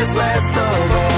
just last over